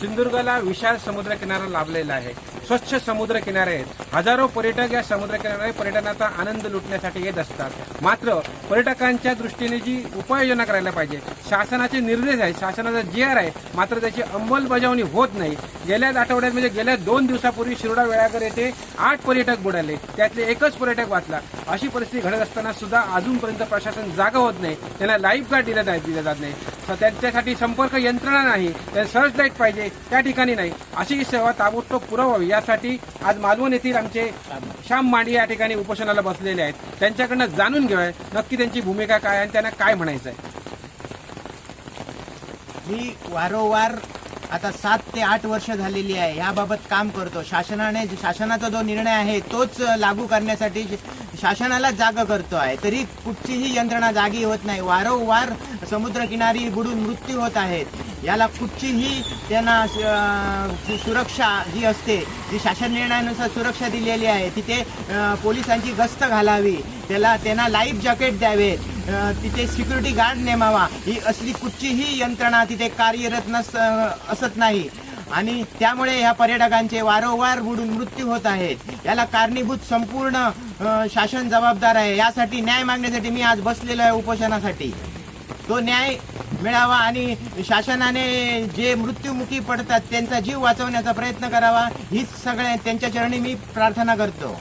सिंधुदुर्गला विशाल समुद्र किनारा लाभलेला आहे. स्वच्छ समुद्र किनारे आहेत. हजारो पर्यटक या समुद्र किनारे पर्यटनाचा आनंद लुटण्यासाठी येत असतात. मात्र पर्यटकांच्या दृष्टीने जी उपाययोजना करायला पाहिजे शासनाचे निर्देश आहेत शासनाचा जी आर आहे मात्र त्याची अंमलबजावणी होत नाही. गेल्याच आठवड्यात म्हणजे गेल्या दोन दिवसापूर्वी शिरोडा वेळागर येथे आठ पर्यटक बुडाले. त्यातले एकच पर्यटक वाचला. अशी परिस्थिती घडत असताना सुद्धा अजूनपर्यंत प्रशासन जागा होत नाही. त्यांना लाईफ गार्ड दिला नाही जात नाही. त्यांच्यासाठी संपर्क यंत्रणा नाही त्यांना सर्च लाइट पाहिजे त्या ठिकाणी नाही. अशी सेवा ताबडतोब पुरवावी. यासाठी आज मालवण येथील आमचे श्याम मांडी या ठिकाणी उपोषणाला बसलेले आहेत. त्यांच्याकडनं जाणून घेऊया नक्की त्यांची भूमिका काय आणि त्यांना काय म्हणायचं आहे मी वारंवार आता सात ते आठ वर्ष झालेली आहे. याबाबत काम करतो. शासनाने शासनाचा जो निर्णय आहे तोच लागू करण्यासाठी शासनाला जाग करतो आहे. तरी कुठचीही यंत्रणा जागी होत नाही. वारंवार समुद्रकिनारी बुडून मृत्यू होत आहेत. याला कुठचीही त्यांना सुरक्षा जी असते जी शासन निर्णयानुसार सुरक्षा दिलेली आहे तिथे पोलिसांची गस्त घालावी. त्याला त्यांना लाईफ जॅकेट द्यावे. तिथे सिक्युरिटी गार्ड नेमावा. ही असली कुठचीही यंत्रणा तिथे कार्यरत नस असत नाही. आणि त्यामुळे ह्या पर्यटकांचे वारंवार बुडून मृत्यू होत आहे. याला कारणीभूत संपूर्ण शासन जबाबदार आहे. यासाठी न्याय मागण्यासाठी मी आज बसलेलो आहे उपोषणासाठी. तो न्याय मिळावा आणि शासनाने जे मृत्युमुखी पडतात त्यांचा जीव वाचवण्याचा प्रयत्न करावा. हीच सगळ्या त्यांच्या चरणी मी प्रार्थना करतो.